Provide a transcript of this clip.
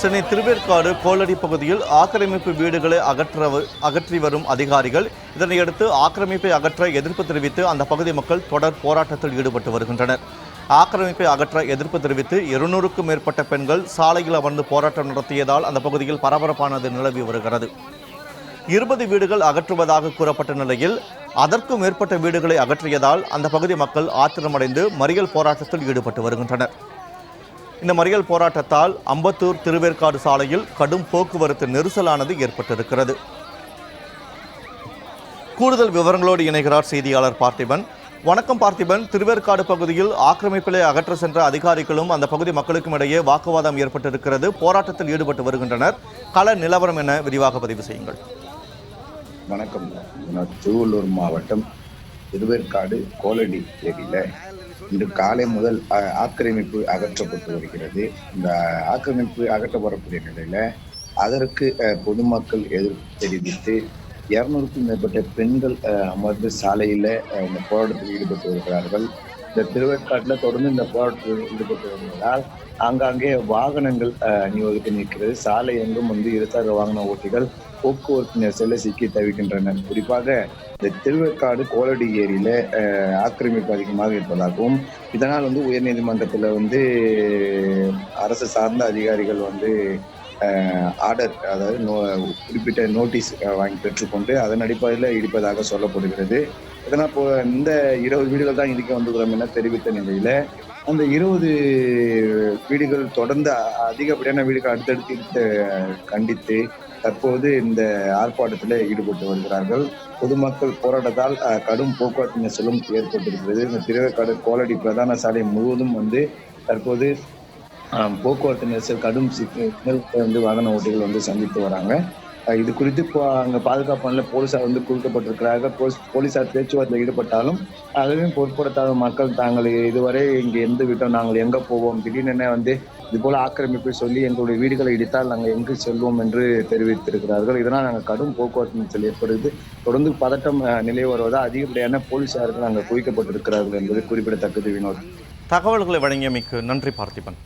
சென்னை திருவேற்காடு கோளடி பகுதியில் ஆக்கிரமிப்பு வீடுகளை அகற்ற அகற்றி வரும் அதிகாரிகள் இதனையடுத்து ஆக்கிரமிப்பை அகற்ற எதிர்ப்பு தெரிவித்து அந்த பகுதி மக்கள் தொடர் போராட்டத்தில் ஈடுபட்டு வருகின்றனர். ஆக்கிரமிப்பை அகற்ற எதிர்ப்பு தெரிவித்து இருநூறுக்கும் மேற்பட்ட பெண்கள் சாலையில் அமர்ந்து போராட்டம் நடத்தியதால் அந்த பகுதியில் பரபரப்பானது நிலவி வருகிறது. இருபது வீடுகள் அகற்றுவதாக கூறப்பட்ட நிலையில் அதற்கும் மேற்பட்ட வீடுகளை அகற்றியதால் அந்த பகுதி மக்கள் ஆத்திரமடைந்து மறியல் போராட்டத்தில் ஈடுபட்டு வருகின்றனர். இந்த மறியல் போராட்டத்தால் அம்பத்தூர் திருவேற்காடு சாலையில் கடும் போக்குவரத்து நெரிசலானது ஏற்பட்டிருக்கிறது. கூடுதல் விவரங்களோடு இணைகிறார் செய்தியாளர் பார்த்திபன். வணக்கம் பார்த்திபன். திருவேற்காடு பகுதியில் ஆக்கிரமிப்பிலே அகற்ற சென்ற அதிகாரிகளும் அந்த பகுதி மக்களுக்கும் இடையே வாக்குவாதம் ஏற்பட்டிருக்கிறது. போராட்டத்தில் ஈடுபட்டு வருகின்றனர். கள நிலவரம் என விரிவாக பதிவு செய்யுங்கள். வணக்கம். திருவள்ளூர் மாவட்டம் திருவேற்காடு கோலடி ஏரியில் இன்று காலை முதல் அஹ், ஆக்கிரமிப்பு அகற்றப்பட்டு வருகிறது. இந்த ஆக்கிரமிப்பு அகற்றப்படக்கூடிய நிலையில அதற்கு அஹ், பொதுமக்கள் எதிர்ப்பு தெரிவித்து இருநூறுக்கும் மேற்பட்ட பெண்கள் அஹ், அமர்ந்து சாலையில் இந்த போராட்டத்தில் ஈடுபட்டு வருகிறார்கள். இந்த திருவேற்காட்டில் தொடர்ந்து இந்த போராட்டத்தில் ஈடுபட்டு வருவதால் ஆங்காங்கே வாகனங்கள் அணிவகுத்து நிற்கிறது. சாலை எங்கும் வந்து இருசக்கர வாகன ஓட்டிகள் போக்குவரத்து நெரிசல சிக்கி தவிக்கின்றனர். குறிப்பாக இந்த திருவேற்காடு கோலடி ஏரியில ஆக்கிரமிப்பு அதிகமாக இருப்பதாகவும் இதனால் வந்து உயர்நீதிமன்றத்தில் வந்து அரசு சார்ந்த அதிகாரிகள் வந்து ஆர்டர் அதாவது நோ குறிப்பிட்ட நோட்டீஸ் வாங்கி பெற்றுக்கொண்டு அதன் அடிப்படையில் இடிப்பதாக சொல்லப்படுகிறது. இதனால் இப்போ இந்த இருபது வீடுகள் தான் இடிக்க வந்துக்கிறோம் என தெரிவித்த நிலையில் அந்த இருபது வீடுகள் தொடர்ந்து அதிகப்படியான வீடுகள் அடுத்தடுத்து கண்டித்து தற்போது இந்த ஆர்ப்பாட்டத்தில் ஈடுபட்டு வருகிறார்கள். பொதுமக்கள் போராட்டத்தால் கடும் போக்குவரத்து நெரிசலும் ஏற்பட்டிருக்கிறது. இந்த திருவேற்காடு கோலடி பிரதான சாலை முழுவதும் வந்து தற்போது போக்குவரத்து நெரிசல் கடும் சிக்கல் வந்து வாகன ஓட்டிகள் வந்து சந்தித்து வராங்க. இது குறித்து இப்போ அங்கே பாதுகாப்பு பணியில் போலீசார் வந்து குவிக்கப்பட்டிருக்கிறார்கள் போலீஸ் போலீசார் பேச்சுவார்த்தையில் ஈடுபட்டாலும் அதுவும் பொருட்படுத்தாத மக்கள் தாங்கள் இதுவரை இங்கே எந்த விட்டோம் நாங்கள் எங்கே போவோம்? திடீர்னு வந்து இது போல ஆக்கிரமிப்பு சொல்லி எங்களுடைய வீடுகளை இடித்தால் நாங்கள் எங்கு செல்வோம் என்று தெரிவித்திருக்கிறார்கள். இதனால் நாங்கள் கடும் போக்குவரத்து நெரிசல் ஏற்படுது. தொடர்ந்து பதட்டம் நிலை வருவதால் அதிகப்படியான போலீசார்கள் அங்கே குவிக்கப்பட்டிருக்கிறார்கள் என்பது குறிப்பிடத்தக்கது வினோத் தகவல்களை வழங்கியமைக்கு நன்றி பார்த்திபன்.